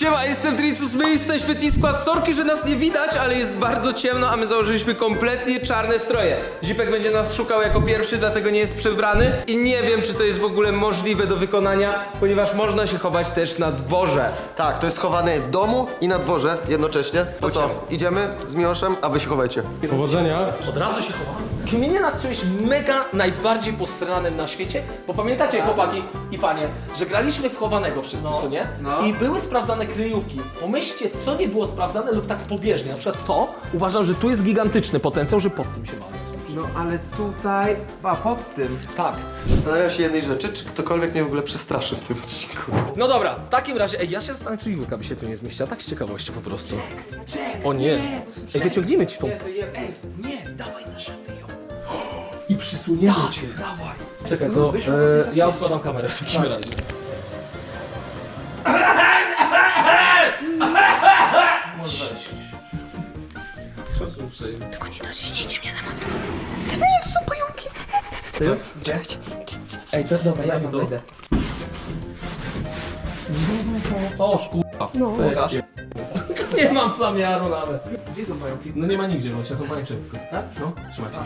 Siema, jestem Tricus, my jesteśmy T-Squad. Sorki, że nas nie widać, ale jest bardzo ciemno, a my założyliśmy kompletnie czarne stroje. Zipek będzie nas szukał jako pierwszy, dlatego nie jest przebrany. I nie wiem, czy to jest w ogóle możliwe do wykonania, ponieważ można się chować też na dworze. Tak, to jest schowane w domu i na dworze jednocześnie. To co, idziemy z Miłoszem, a wy się chowajcie. Powodzenia. Od razu się chowamy. Kminie nad czymś mega najbardziej posranym na świecie, bo pamiętacie chłopaki i panie, że graliśmy w chowanego wszyscy, co nie? I były sprawdzane kryjówki. Pomyślcie, co nie było sprawdzane lub tak pobieżnie. Na przykład to, uważam, że tu jest gigantyczny potencjał, że pod tym się mamy. No ale tutaj, a pod tym. Tak. Zastanawiam się jednej rzeczy, czy ktokolwiek mnie w ogóle przestraszy w tym odcinku. No dobra, w takim razie, ej, ja się zastanawiam, czy Julka by się tu nie zmieściła, tak z ciekawości po prostu. O nie. Ej, wyciągnijmy ci tą. Ej, nie, dawaj za. I przysuniemy cię. Dawaj. Czekaj, to e, ja odkładam kamerę w takim razie. Może wejść. Tylko nie dociśnijcie mnie za mocno. Ej, to dobra, ja tam wejdę. Toż kurwa. No. Nie mam zamiaru nawet. Gdzie są pająki? No nie ma nigdzie właśnie, są pajęczyny. Tak? No, trzymajcie.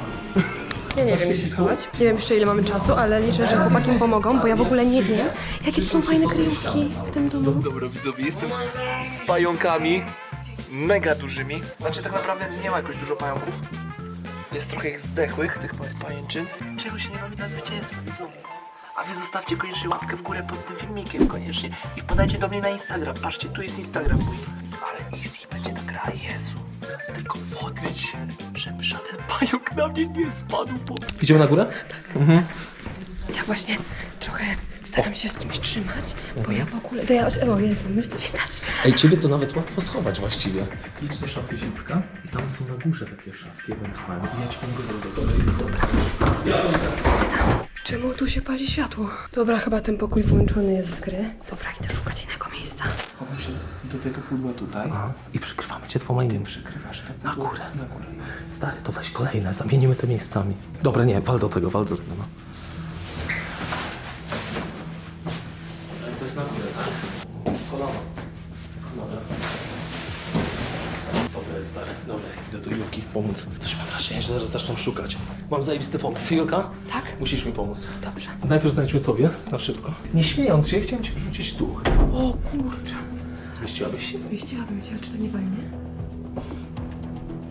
Ja nie wiem, gdzie się schować. Nie wiem jeszcze ile mamy czasu, ale liczę, że chłopaki mi pomogą, bo ja w ogóle nie wiem, jakie tu są fajne kryjówki w tym domu. Dobra widzowie, jestem z, z pająkami, mega dużymi. Znaczy tak naprawdę nie ma jakoś dużo pająków. Jest trochę ich zdechłych, tych pa- pajęczyn. Czego się nie robi dla zwycięstwa widzowie? A wy zostawcie koniecznie łapkę w górę pod tym filmikiem koniecznie i wpadajcie do mnie na Instagram. Patrzcie, tu jest Instagram mój. Ale easy będzie ta gra, Jezu. Teraz tylko modlić się, żeby żaden pająk na mnie nie spadł po Idziemy na górę? Ja właśnie trochę staram się z kimś trzymać, bo ja w ogóle... To ja... O Jezu, my to widać. Ej, ciebie to nawet łatwo schować właściwie. Idź do szafy zipka i tam są na górze takie szafki ewentualnie. I ja ci pomogę zrobić. Dobra, jest dobra. Czemu tu się pali światło? Dobra, chyba ten pokój wyłączony jest z gry. Dobra, idę szukać innego miejsca. Chowam się do tego pudła tutaj. I przykrywamy cię dwoma innymi. Przykrywasz to? Na górę. Na górę. Stary, to weź kolejne, zamienimy te miejscami. Dobra, nie, wal do tego, wal do tego, no. To jest na górę, tak? Kolano. Dobra. Dobra jest, stary. Dobra jest, idę do Julki pomóc. Coś mam wrażenie, że zaraz zaczną szukać. Mam zajebisty pomysł. Julka? Tak? Musisz mi pomóc. Dobrze. Najpierw znajdźmy tobie, na szybko. Nie śmiejąc się, chciałem ci wrzucić tu. O kurczę. Zmieściłabyś się? Zmieściłabym się, ale czy to nie walnie?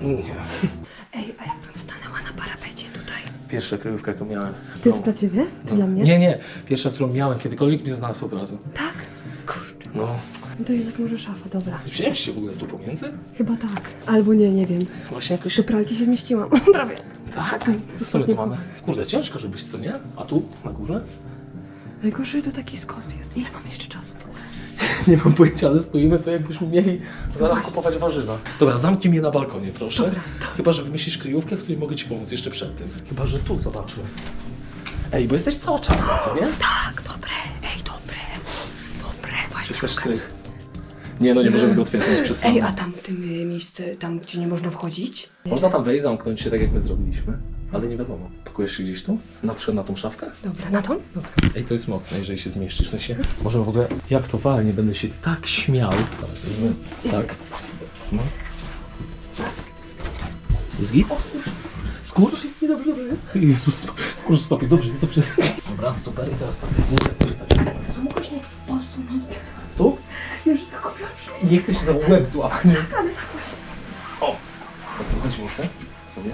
Nie. Ej, a jakbym stanęła na parapecie tutaj? Pierwsza kryjówka, jaką miałem. To jest dla ciebie? Czy dla mnie? Nie, nie. Pierwsza, którą miałem kiedykolwiek mnie znalazł od razu. Tak? Kurczę. No. No to jednak może szafa, dobra. Wziąłem się w ogóle tu pomiędzy? Chyba tak. Albo nie, nie wiem. Właśnie jakoś... Do pralki się zmieściłam. Prawie. Tak. Co my tu mamy? Kurde, ciężko żebyś, co nie? A tu, na górze? Najgorsze to taki skos jest. Ile mam jeszcze czasu? Nie mam pojęcia, ale stoimy to jakbyśmy mieli zaraz kupować warzywa. Dobra, zamknij mnie na balkonie, proszę. Dobra, Chyba, że wymyślisz kryjówkę, w której mogę ci pomóc jeszcze przed tym. Chyba, że tu zobaczmy. Ej, bo jesteś cała czarna, co nie? Tak, dobre. Ej, dobre. Dobre. Czy Właśnie. chcesz strych? Nie, no nie możemy go otwierać przez Ej, a tam w tym y, miejscu, tam gdzie nie można wchodzić? Można tam wejść, zamknąć się tak jak my zrobiliśmy, ale nie wiadomo. Pakujesz się gdzieś tu? Na przykład na tą szafkę? Dobra, na to? Dobra. Ej, to jest mocne, jeżeli się zmieścisz. W sensie, możemy w ogóle, jak to walnie, będę się tak śmiał. Zrobimy tak. No. Jest git? Skurcz? Nie, dobrze, dobrze. Jezus, skurcz stopie, dobrze, jest dobrze. Dobra, super, i teraz tak. Mogłeś mnie posunąć. Tu? Już tylko pierwszy. Nie chcę się za łeb złapać, więc... O! Dobra, weź włosy sobie.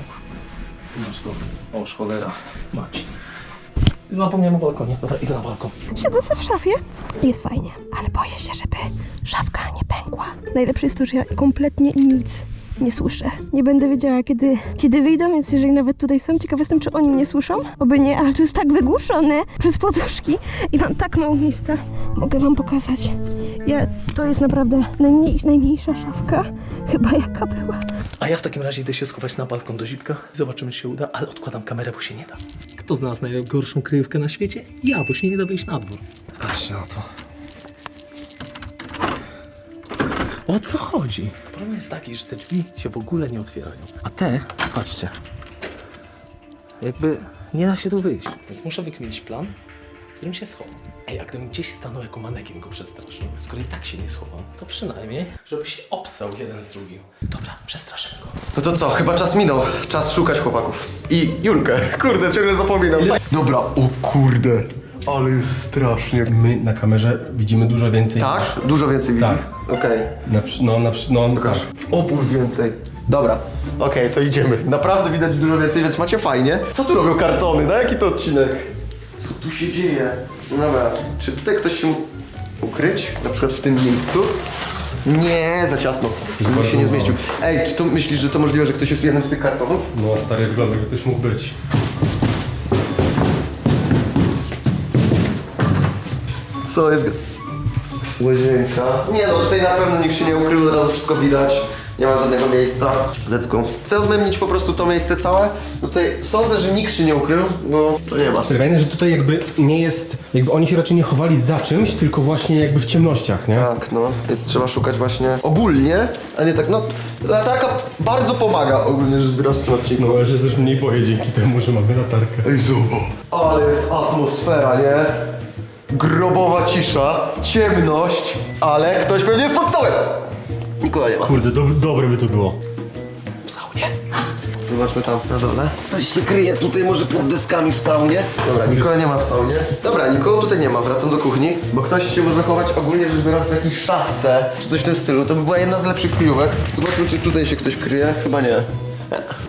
Masz to. O, cholera. Mać. Zapomniałem o balkonie. Dobra, idę na balkon. Siedzę sobie w szafie. Jest fajnie, ale boję się, żeby szafka nie pękła. Najlepsze jest to, że ja kompletnie nic nie słyszę. Nie będę wiedziała, kiedy, kiedy wyjdą, więc jeżeli nawet tutaj są, ciekawa jestem, czy oni mnie słyszą. Oby nie, ale tu jest tak wygłuszone przez poduszki i mam tak mało miejsca. Mogę wam pokazać. Ja, to jest naprawdę najmniej, najmniejsza szafka, chyba jaka była. A ja w takim razie idę się schować na balkon do zipka. Zobaczymy, czy się uda, ale odkładam kamerę, bo się nie da. Kto znalazł najgorszą kryjówkę na świecie? Ja, bo się nie da wyjść na dwór. Patrzcie na to. O co chodzi? Problem jest taki, że te drzwi się w ogóle nie otwierają. A te, patrzcie, jakby nie da się tu wyjść. Więc muszę wykminić plan, w którym się schowam. Ej, a gdybym gdzieś stanął jako manekin go przestraszył, skoro i tak się nie schował, to przynajmniej, żeby się obsał jeden z drugim. Dobra, przestraszymy go. No to co, chyba czas minął. Czas szukać chłopaków. I Julkę. Kurde, ciągle zapominam. Dobra, o kurde. Ale jest strasznie. My na kamerze widzimy dużo więcej. Tak? Dużo więcej widzi? Tak. Okej. Na, przy- no, na, przy- no, tak. Opór więcej. Dobra, okej, to idziemy. Naprawdę widać dużo więcej, więc macie fajnie. Co tu robią kartony? Na jaki to odcinek? Co tu się dzieje? No Dobra, czy tutaj ktoś się mógł ukryć? Na przykład w tym miejscu? Nie, za ciasno. Mi się nie zmieścił. Ej, czy to myślisz, że to możliwe, że ktoś jest w jednym z tych kartonów? No, stary wygląda, jakby ktoś mógł być. Co jest... gr- Łazienka. Nie no, tutaj na pewno nikt się nie ukrył, od razu wszystko widać. Nie ma żadnego miejsca. Let's go. Chcę odmębnić po prostu to miejsce całe. Tutaj sądzę, że nikt się nie ukrył, bo to nie ma. Się, że tutaj jakby nie jest, jakby oni się raczej nie chowali za czymś, tylko właśnie jakby w ciemnościach, nie? Tak, no. Więc trzeba szukać właśnie ogólnie, a nie tak, no... Latarka bardzo pomaga ogólnie rzecz biorąc w tym odcinku. No, ja się też mniej boję dzięki temu, że mamy latarkę. Ej, zobacz. Ale jest atmosfera, nie? Grobowa cisza, ciemność, ale ktoś pewnie jest pod stołem. Nikogo nie ma. Kurde, do, dobre by to było. W saunie. Zobaczmy tam na dole. Ktoś się kryje tutaj może pod deskami w saunie. Dobra, nikogo nie ma w saunie. Dobra, nikogo tutaj nie ma, wracam do kuchni. Bo ktoś się może chować ogólnie rzecz biorąc w jakiejś szafce, czy coś w tym stylu. To by była jedna z lepszych kryjówek. Zobaczmy, czy tutaj się ktoś kryje. Chyba nie.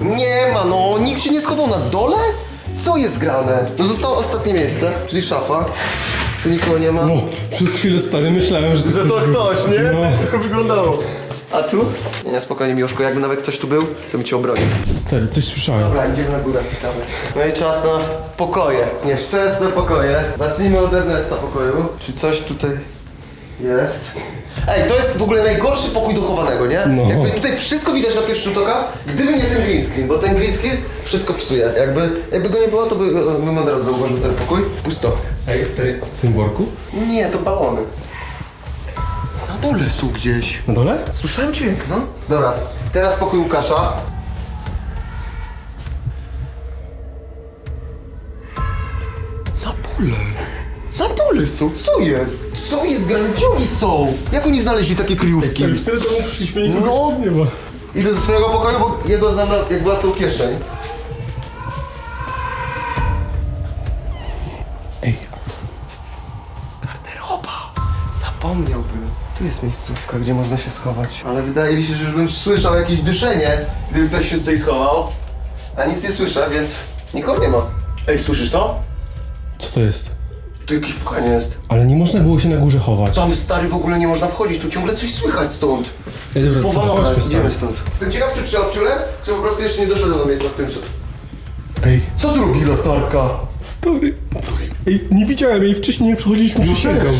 Nie ma, no. Nikt się nie schował na dole? Co jest grane? No zostało ostatnie miejsce, czyli szafa. Tu nikogo nie ma. No, przez chwilę stary myślałem, że to, Że to ktoś, nie? No. Tak wyglądało. A tu? Nie, nie, spokojnie, Miłoszko, jakby nawet ktoś tu był, to bym cię obronił. Stary, coś słyszałem. Dobra, idziemy na górę, witamy. No i czas na pokoje. Nieszczęsne pokoje. Zacznijmy od Ernesta pokoju. Czy coś tutaj jest? Ej, to jest w ogóle najgorszy pokój duchowanego, nie? No. Jakby tutaj wszystko widać na pierwszy rzut oka, gdyby nie ten green screen, bo ten green screen wszystko psuje. Jakby, jakby go nie było, to by, bym od razu zauważył cały pokój. Pusto. Ej, stary, w tym worku? Nie, to balony. Na dole są gdzieś. Na dole? Słyszałem dźwięk, no. Dobra, teraz pokój Łukasza. Na dole. Na dole są. Co jest? Co jest grane? Gdzie oni są? Jak oni znaleźli takie kryjówki? Stary, w tyle domu przyszliśmy nikogo No. nie ma. Idę do swojego pokoju, bo jego znam na, jak własną kieszeń. Tu jest miejscówka, gdzie można się schować. Ale wydaje mi się, że już bym słyszał jakieś dyszenie, gdyby ktoś się tutaj schował. A nic nie słyszę, więc nikogo nie ma. Ej, słyszysz to? co to jest? Tu jakieś pukanie jest. Ale nie można było się na górze chować. Tam stary w ogóle nie można wchodzić, tu ciągle coś słychać stąd. Ej, dobra, to Powalone, chodźmy idziemy stąd. stąd. Jestem ciekaw, czy przeoczyłem, czy po prostu jeszcze nie doszedłem do miejsca, w którym co. Ej, Co tu robi latarka? stary, co? Ej, nie widziałem jej wcześniej, jak przechodziliśmy No przysięgam. też.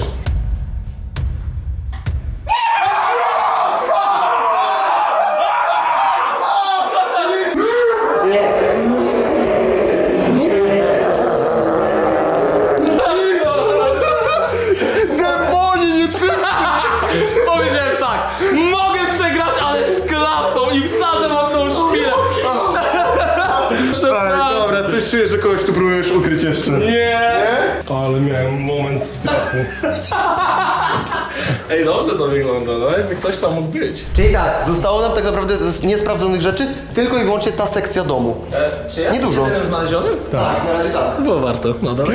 Dobrze to wygląda, no jakby ktoś tam mógł być. Czyli tak, zostało nam tak naprawdę z niesprawdzonych rzeczy tylko i wyłącznie ta sekcja domu. E, czy ja Niedużo. jestem jedynym znalezionym? Tak, na razie tak. Było warto, no dobra.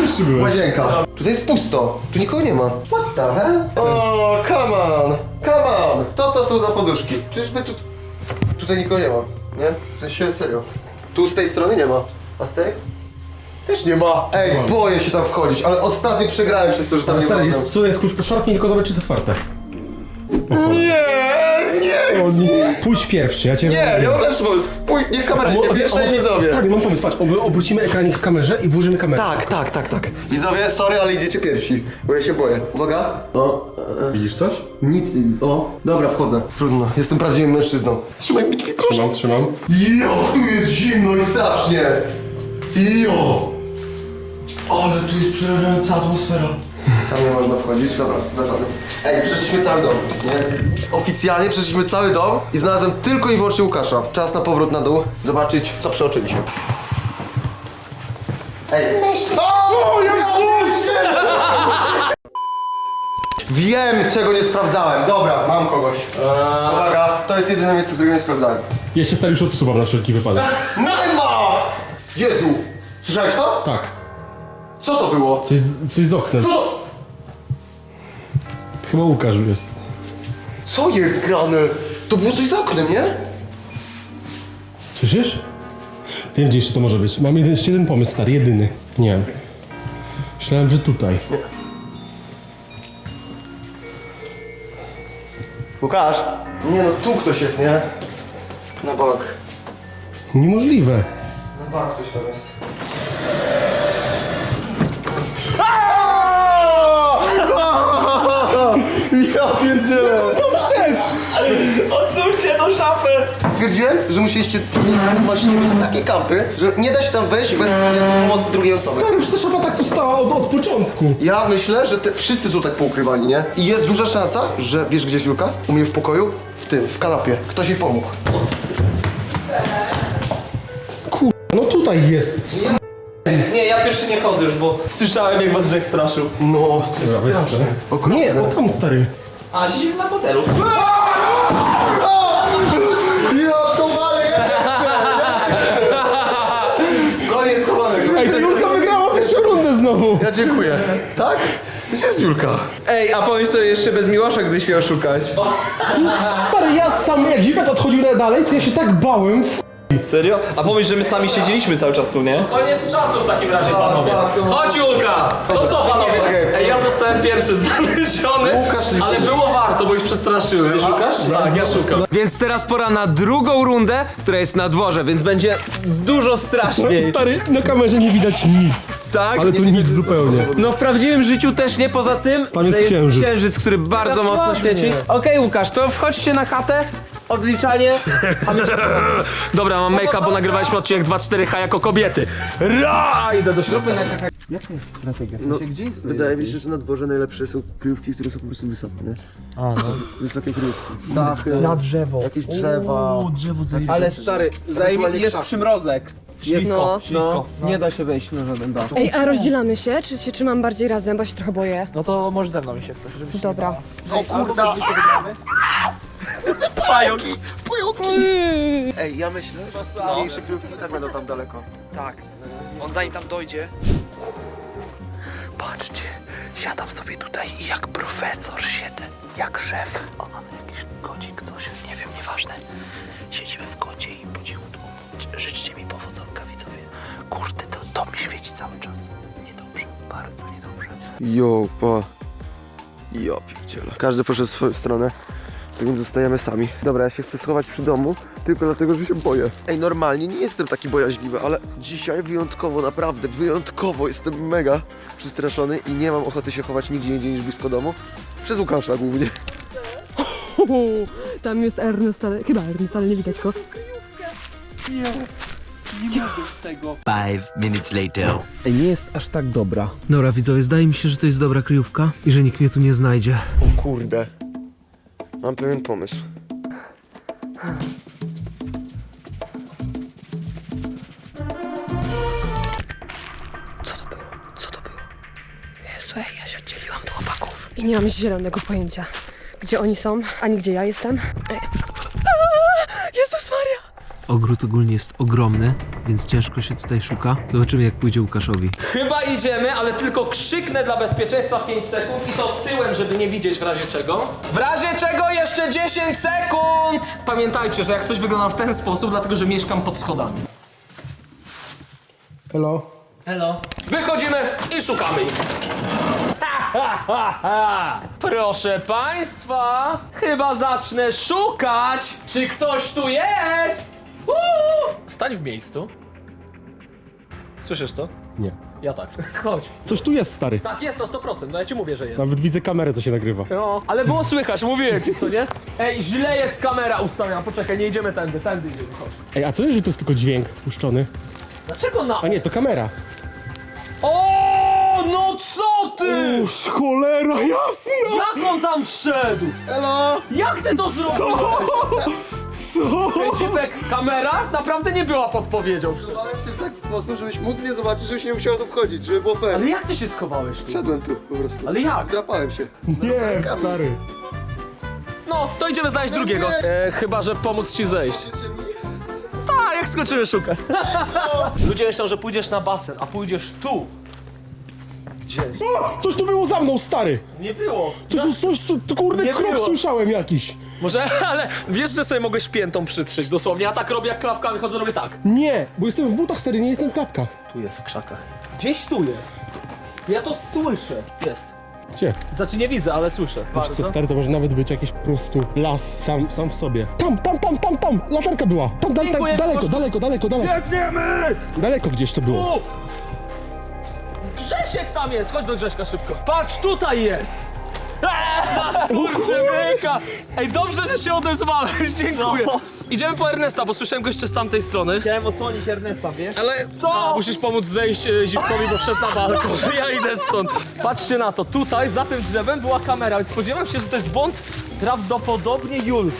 Pierwszy byłem. Łazienka. Tutaj jest pusto. Tu nikogo nie ma. What the hell? O, come on. Come on. Co to są za poduszki? Czyżby tu... Tutaj nikogo nie ma. Nie? W sensie, serio. Tu z tej strony nie ma. A z tej? Też nie ma. Ej, boję się tam wchodzić, ale ostatnio przegrałem przez to, że tam nie Stary, wchodzę. jest, tutaj jest klucz po szorki, tylko zobacz, czy jest otwarte. Nie, nie, O, nie. Pójdź pierwszy, ja cię nie, ja mam lepszy pomysł. Pójdź, niech kamera idzie, pierwsze widzowie. Stary, mam pomysł, patrz, ob- obrócimy ekranik w kamerze i włożymy kamerę. Tak, tak, tak, tak. Widzowie, sorry, ale idziecie pierwsi, bo ja się boję. Uwaga. O, e, Widzisz coś? nic. O, dobra, wchodzę. Trudno, jestem prawdziwym mężczyzną. Trzymaj mi drzwi, proszę. Trzymam, trzymam. Jo, tu jest zimno i strasznie. Jo. Ale tu jest przerażająca atmosfera. Tam nie można wchodzić, dobra, wracamy. Ej, przeszliśmy cały dom, nie? Oficjalnie przeszliśmy cały dom i znalazłem tylko i wyłącznie Łukasza. Czas na powrót na dół, zobaczyć, co przeoczyliśmy. Ej. O, Jezus! Wiem, czego nie sprawdzałem. Dobra, mam kogoś. Uwaga, to jest jedyne miejsce, którego nie sprawdzałem. Ja się stary już odsuwam na wszelki wypadek. Ma! Jezu! Słyszałeś to? Tak. Co to było? Coś z, coś z oknem. Co to? Chyba Łukasz jest. Co jest grane? To było coś za oknem, nie? Słyszysz? Wiem, gdzie jeszcze to może być. Mam jeden, jeszcze jeden pomysł, stary, jedyny. Nie wiem. Myślałem, że tutaj. Łukasz? Nie no, tu ktoś jest, nie? Na bok. Niemożliwe. Ktoś tam jest. Ja pierdzielę! Odsuńcie tą szafę! Stwierdziłem, że musieliście mieć, właśnie takie kampy, że nie da się tam wejść bez pomocy drugiej osoby. Stary, przecież ta szafa tak tu stała od, od początku. Ja myślę, że te wszyscy są tak poukrywani, nie? I jest duża szansa, że wiesz gdzie jest Julka? U mnie w pokoju? W tym, w kanapie. Ktoś jej pomógł. Tutaj jest. Nie, ja pierwszy nie chodzę już, bo słyszałem jak was Jack straszył. No, to jest straszne. Nie, no tam stary. A, siedzi na fotelu. Ja to walę! Koniec chowanego. Ej, ta Julka wygrała pierwszą rundę znowu. Ja dziękuję. Tak? Gdzie jest Julka? Ej, a pomyśl sobie jeszcze bez Miłosza, gdyś miał szukać. Stary, ja sam, jak Zipek odchodził na dalej, to ja się tak bałem. W... Serio? A pomyśl, że my sami siedzieliśmy cały czas tu, nie? Koniec czasu w takim razie, panowie. Chodź Julka! To co, panowie? Ej, ja zostałem pierwszy znaleziony, ale było warto, bo ich przestraszyłem. Szukasz? Tak, ja szukam. Więc teraz pora na drugą rundę, która jest na dworze, więc będzie dużo straszniej. Stary, na kamerze nie widać nic. Tak? Ale tu nic zupełnie. No w prawdziwym życiu też nie, poza tym Tam jest że księżyc. księżyc, który bardzo mocno Dokładnie. świeci. Okej Łukasz, to wchodźcie na chatę, odliczanie. Dobra, mam make-up, bo nagrywaliśmy odcinek 2-4H jako kobiety. Ra! Idę do środka. No, wydaje mi się, że na dworze najlepsze są kryjówki, które są po prostu wysokie, nie? A, no. Wysokie kryjówki. Dachy. Na drzewo. Jakieś drzewa. Ale stary, zajmie, jest przymrozek. Jest, No. no, nie da się wejść na żaden dach. Ej, a rozdzielamy się, czy się trzymam bardziej razem, bo się trochę boję? No to może ze mną mi się chce, żebyś... Dobra. O kurde! Pająki! Ej, ja myślę, że mniejsze kryjówki tak będą tam daleko. Tak. On zanim tam dojdzie... Patrzcie, siadam sobie tutaj i jak profesor siedzę, jak szef. O, mam jakiś kodzik, coś, nie wiem, nieważne. Siedzimy w kodzie i po cichutku. Życzcie mi powodzonka, widzowie. Kurde, to, to mi świeci cały czas. Niedobrze, bardzo niedobrze. Jo, pa. Ja pierdzielę. Każdy poszedł w swoją stronę, tak więc zostajemy sami. Dobra, ja się chcę schować przy domu, tylko dlatego, że się boję. Ej, normalnie nie jestem taki bojaźliwy, ale dzisiaj wyjątkowo, naprawdę, wyjątkowo jestem mega przestraszony i nie mam ochoty się chować nigdzie indziej niż blisko domu. Przez Łukasza głównie. Tam jest Ernest, ale chyba Ernest, ale nie widać go. Five minutes later. Ej, nie jest aż tak dobra. Dobra widzowie, zdaje mi się, że to jest dobra kryjówka i że nikt mnie tu nie znajdzie. O kurde. Mam pewien pomysł. Słuchaj, ja się oddzieliłam od chłopaków. I nie mam zielonego pojęcia, gdzie oni są, ani gdzie ja jestem. Ej. Ogród ogólnie jest ogromny, więc ciężko się tutaj szuka. Zobaczymy jak pójdzie Łukaszowi. Chyba idziemy, ale tylko krzyknę dla bezpieczeństwa 5 sekund i to tyłem, żeby nie widzieć w razie czego. W razie czego jeszcze 10 sekund! Pamiętajcie, że jak coś wygląda w ten sposób, dlatego że mieszkam pod schodami. Hello? Hello. Wychodzimy i szukamy ich. Ha, ha, ha, ha. Proszę państwa, chyba zacznę szukać, czy ktoś tu jest. Uuu. Stań w miejscu. Słyszysz to? Nie. Ja tak. Chodź. Coś tu jest, stary. Tak, jest na 100%, no ja ci mówię, że jest. Nawet widzę kamerę, co się nagrywa. No, ale było słychać, mówiłem ci, co nie? Ej, źle jest kamera ustawiona, poczekaj, nie idziemy tędy, tędy idziemy, chodź. Ej, a co jeżeli to jest tylko dźwięk puszczony? Dlaczego na... A nie, to kamera. O, no co ty? Uż, cholera jasna! Jak on tam wszedł? Elo! Jak ty to zrobiłeś? Co? Zipek, kamera naprawdę nie była podpowiedzią. Schowałem się w taki sposób, żebyś mógł mnie zobaczyć, żebyś nie musiał tu wchodzić, żeby było fair. Ale jak ty się schowałeś tu? Wszedłem tu po prostu. Ale jak? Drapałem się. Nie, stary. No, to idziemy znaleźć drugiego. E, chyba, że pomóc ci zejść. Tak, jak skoczymy szukać. Ludzie myślą, że pójdziesz na basen, a pójdziesz tu. Coś tu było za mną, stary. Nie było. Coś, coś, coś, to kurde, Nie krok było. słyszałem jakiś. Może, ale wiesz, że sobie mogłeś piętą przytrzeć dosłownie. Ja tak robię jak klapkami, chodzę, robię tak. Nie, bo jestem w butach, stary, nie jestem w klapkach. Tu jest w krzakach. Gdzieś tu jest. Ja to słyszę. Jest. Gdzie? Znaczy nie widzę, ale słyszę. Wiesz co, stary, to może nawet być jakiś po prostu las sam, sam w sobie. Tam, tam, tam, tam, tam! Latarka była! Tam, dal, Dziękuję, tak, daleko, proszę. daleko, daleko, daleko. Biegniemy! Daleko gdzieś to było. Tu! Grzesiek tam jest! Chodź do Grześka szybko. Patrz, tutaj jest! Eee, Kurczybyka! Ej, dobrze, że się odezwałeś, dziękuję. Idziemy po Ernesta, bo słyszałem go jeszcze z tamtej strony. Chciałem odsłonić Ernesta, wiesz? Ale co? Musisz pomóc zejść e, Zipkowi, bo wszedł na balkon. Ja idę stąd. Patrzcie na to, tutaj za tym drzewem była kamera, więc spodziewam się, że to jest błąd prawdopodobnie Julki.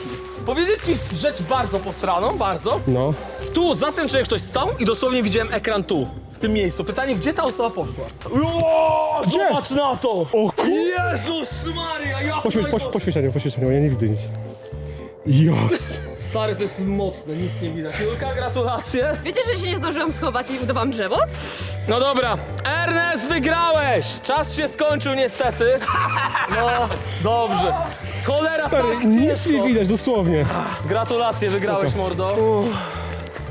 Powiedzieć ci rzecz bardzo posraną, bardzo. No. Tu, za tym człowiek ktoś stał i dosłownie widziałem ekran tu. W tym miejscu. Pytanie, gdzie ta osoba poszła? Gdzie? Zobacz na to! O. Jezus Maria, ja Poświeć, poś, na nią, ja nie widzę nic. Jas. Stary, to jest mocne, nic nie widać. Julka, gratulacje. Wiecie, że się nie zdążyłam schować i udawałam drzewo? No dobra, Ernest, wygrałeś! Czas się skończył niestety. No, dobrze. Cholera, Stary, tak nic ciężko. nie widać, dosłownie. Gratulacje, wygrałeś, mordo.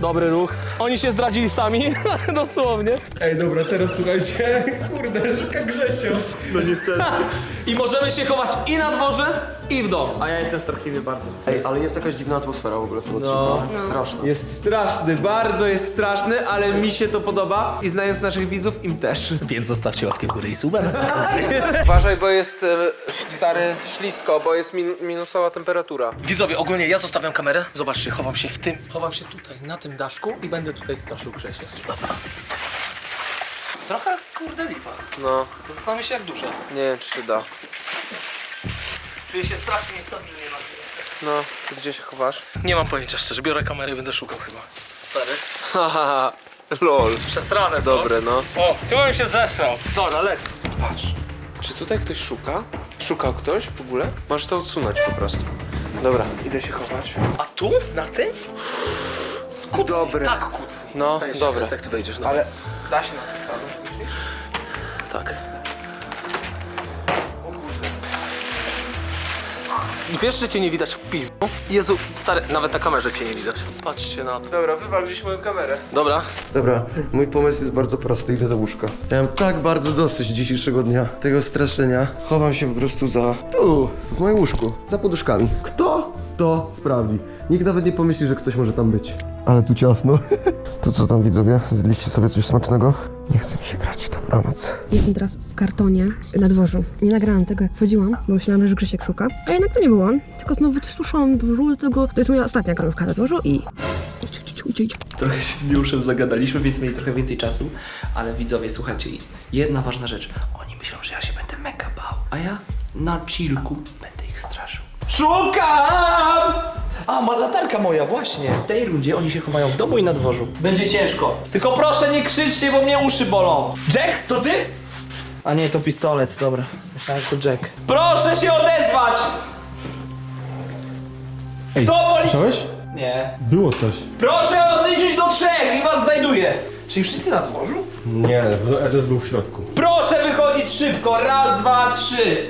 Dobry ruch. Oni się zdradzili sami, dosłownie. Ej, dobra, teraz słuchajcie. Kurde, szuka Grzesio. No niestety. I możemy się chować i na dworze, i w domu. A ja jestem strachliwy bardzo. Ej, ale jest jakaś dziwna atmosfera w ogóle w tym odcinku. Straszna. Jest straszny, bardzo jest straszny, ale mi się to podoba i znając naszych widzów, im też. Więc zostawcie łapkę w górę i suba na Uważaj, bo jest e, stary ślisko, bo jest min minusowa temperatura. Widzowie, ogólnie ja zostawiam kamerę. Zobaczcie, chowam się w tym. Chowam się tutaj, na tym daszku i będę tutaj straszył Grzesia. Trochę kurde lipa. No, Zastanawiam się jak duże. nie wiem czy się da. Czuję się strasznie niestabilnie na tym. No, ty gdzie się chowasz? Nie mam pojęcia szczerze, biorę kamerę i będę szukał chyba. Stary. Haha, lol. Przesrane, co? Dobre, no. O, tu bym się zesrał. Dobra, leć. Patrz, czy tutaj ktoś szuka? Szukał ktoś w ogóle? Możesz to odsunąć po prostu. Dobra, idę się chować. A tu? Na tym? Skuc. Dobre. Tak, kuc. No, dobra. Jak ty wejdziesz, no. Ale da się na Wiesz, że cię nie widać w pizdu? Jezu, stary, nawet na kamerze cię nie widać. Patrzcie na to. Dobra, wywal gdzieś moją kamerę. Dobra, Dobra, mój pomysł jest bardzo prosty, idę do łóżka. Miałem tak bardzo dosyć dzisiejszego dnia, tego straszenia. Chowam się po prostu za... tu, w moim łóżku, za poduszkami. Kto to sprawdzi? Nikt nawet nie pomyśli, że ktoś może tam być. Ale tu ciasno. To co tam widzowie? Zjedliście sobie coś smacznego? Nie chcę mi się grać, dobranoc. Jestem teraz w kartonie na dworzu. Nie nagrałam tego, jak wchodziłam, bo myślałam, że Grzesiek szuka. A jednak to nie był on, tylko znowu coś słyszałam na dworzu, dlatego to jest moja ostatnia krojówka na dworzu i... Idź, idź, idź, idź. Trochę się z Miłoszem zagadaliśmy, więc mieli trochę więcej czasu. Ale widzowie, słuchajcie, jedna ważna rzecz. Oni myślą, że ja się będę mega bał, a ja na chillku będę ich straszył. Szukam! A, ma latarka moja, właśnie. W tej rundzie oni się chowają w domu i na dworzu. Będzie ciężko. Tylko proszę nie krzyczcie, bo mnie uszy bolą. Jack, to ty? A nie, to pistolet, dobra. Myślałem, że to Jack. Proszę się odezwać! Ej, Kto poli... słyszałeś? Nie. Było coś. Proszę odliczyć do trzech i was znajduję. Czyli wszyscy na dworzu? Nie, Ernest był w środku. Proszę wychodzić szybko. Raz, dwa, trzy.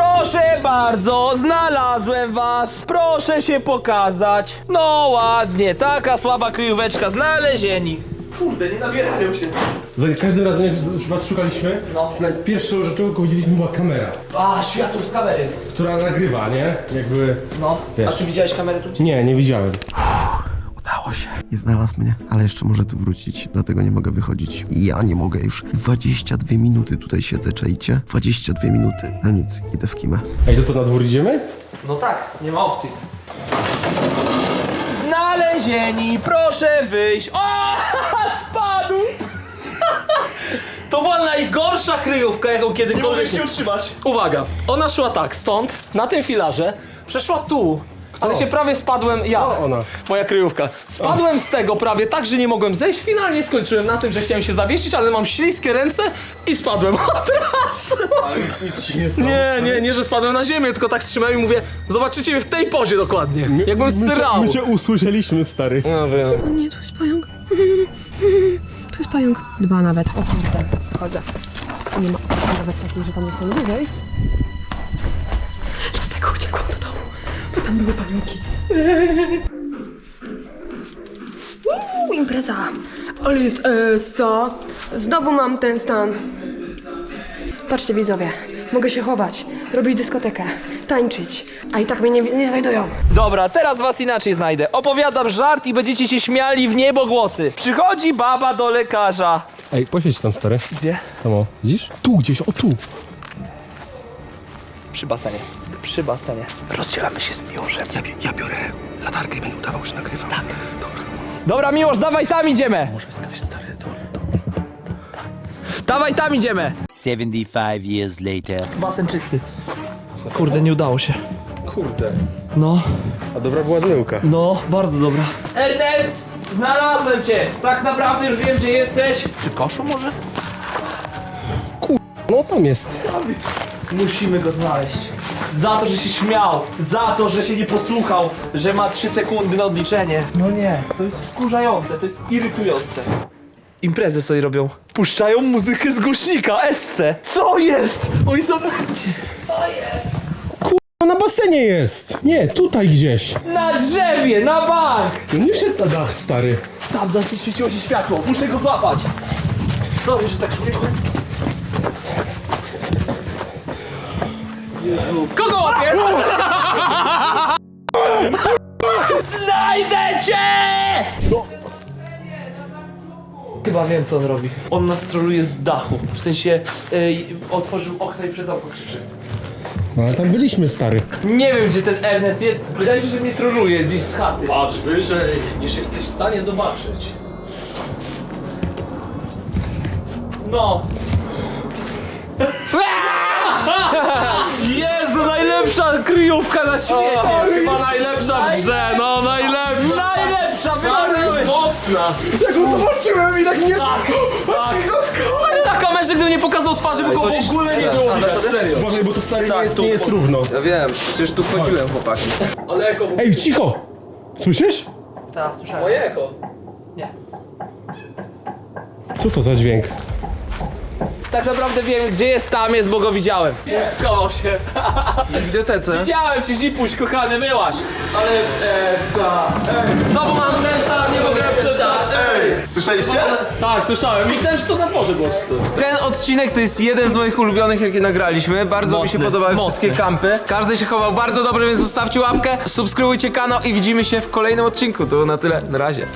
Proszę bardzo, znalazłem was. Proszę się pokazać. No ładnie, taka słaba kryjóweczka, znalezieni. Kurde, nie nabierają się. Za każdym razem, jak już was szukaliśmy, No. na pierwszą rzeczą, jaką widzieliśmy, była kamera, A, światło z kamery. która nagrywa, nie? Jakby... No. Wiesz. A ty widziałeś kamerę tu? Nie, nie widziałem. Udało się. Nie znalazł mnie, ale jeszcze może tu wrócić, dlatego nie mogę wychodzić. Ja nie mogę już. 22 minuty tutaj siedzę, czajcie? 22 minuty. No nic, idę w kimę. Ej, to co, na dwór idziemy? No tak, nie ma opcji. Znalezieni, proszę wyjść. O, spadł! To była najgorsza kryjówka, jaką kiedykolwiek... się utrzymać. Uwaga, ona szła tak, stąd, na tym filarze, przeszła tu, Ale się prawie spadłem, ja, ona. moja kryjówka. Spadłem z tego prawie tak, że nie mogłem zejść. Finalnie skończyłem na tym, że chciałem się zawiesić, ale mam śliskie ręce i spadłem od razu. Nic ci nie stało. Nie, nie, nie, że spadłem na ziemię, tylko tak trzymałem i mówię, zobaczycie mnie w tej pozie dokładnie. Jakbym My cię, srał. my cię usłyszeliśmy, stary. No wiem. O nie, tu jest pająk. Tu jest pająk. Dwa nawet. O kurde, chodzę. Nie ma nawet takiej, że tam jestem wyżej. Dlatego uciekłam do domu, tam były pająki. Uuu, impreza. Ale jest essa. Znowu mam ten stan. Patrzcie widzowie, mogę się chować, robić dyskotekę, tańczyć, a i tak mnie nie, nie znajdują. Dobra, teraz was inaczej znajdę. Opowiadam żart i będziecie się śmiali w niebogłosy. Przychodzi baba do lekarza. Ej, poświeć tam, stary. Gdzie? Tam o, widzisz? Tu gdzieś, o tu. Przy basenie. Przy basenie. Rozdzielamy się z Miłoszem. Ja, ja biorę latarkę i będę udawał, że nagrywam. Tak. Dobra. Dobra, Miłosz, dawaj tam idziemy. Może skać stary, to... Dawaj tam idziemy. 75 years later. Basen czysty. Kurde, nie udało się. Kurde. No, A dobra była zmyłka. no, bardzo dobra. Ernest! Znalazłem cię! Tak naprawdę już wiem, gdzie jesteś. Przy koszu może? No tam jest. Musimy go znaleźć. Za to, że się śmiał, za to, że się nie posłuchał, że ma 3 sekundy na odliczenie. No nie, to jest wkurzające, to jest irytujące. Imprezę sobie robią. Puszczają muzykę z głośnika, esse. Co jest? Oni są na... No na basenie jest. Nie, tutaj gdzieś. na drzewie, na bank. No nie wszedł na dach, stary. Tam zaświeciło się światło, muszę go złapać. Sorry, że tak szybko. Kogo łapiesz? Znajdę cię! Chyba wiem, co on robi. On nas troluje z dachu. W sensie, ej, otworzył okno i przez okno krzyczy. No ale tam byliśmy, stary. Nie wiem, gdzie ten Ernest jest. Wydaje mi się, że mnie troluje gdzieś z chaty. Patrz wyżej, niż jesteś w stanie zobaczyć. No. Jezu, najlepsza kryjówka na świecie! Chyba najlepsza w grze, no najlepsza! Najlepsza, wymarzyłeś! Mocna! Zobaczyłem i tak nie... Tak! Stary na kamerze, gdybym nie pokazał twarzy, by go w ogóle nie było widać, serio. Boże, bo to stary nie, jest, nie jest równo. Ja wiem, przecież tu wchodziłem, chłopaki. Ale eko, Ej, cicho! Słyszysz? Tak, słyszałem. moje eko. Co to za dźwięk? Tak naprawdę wiem, gdzie jest, tam jest, bo go widziałem. Schował się. W bibliotece. Widziałem cię, Zipuś, kochany, myłaś. Ale jest essa. Znowu mam ręce, nie mogę przestać. Słyszeliście? Tak, słyszałem. Myślałem, że to na dworze było. Ten odcinek to jest jeden z moich ulubionych, jakie nagraliśmy. Bardzo mi się Mocny, podobały mocny. wszystkie kampy. Każdy się chował bardzo dobrze, więc zostawcie łapkę, subskrybujcie kanał i widzimy się w kolejnym odcinku. To na tyle. Na razie.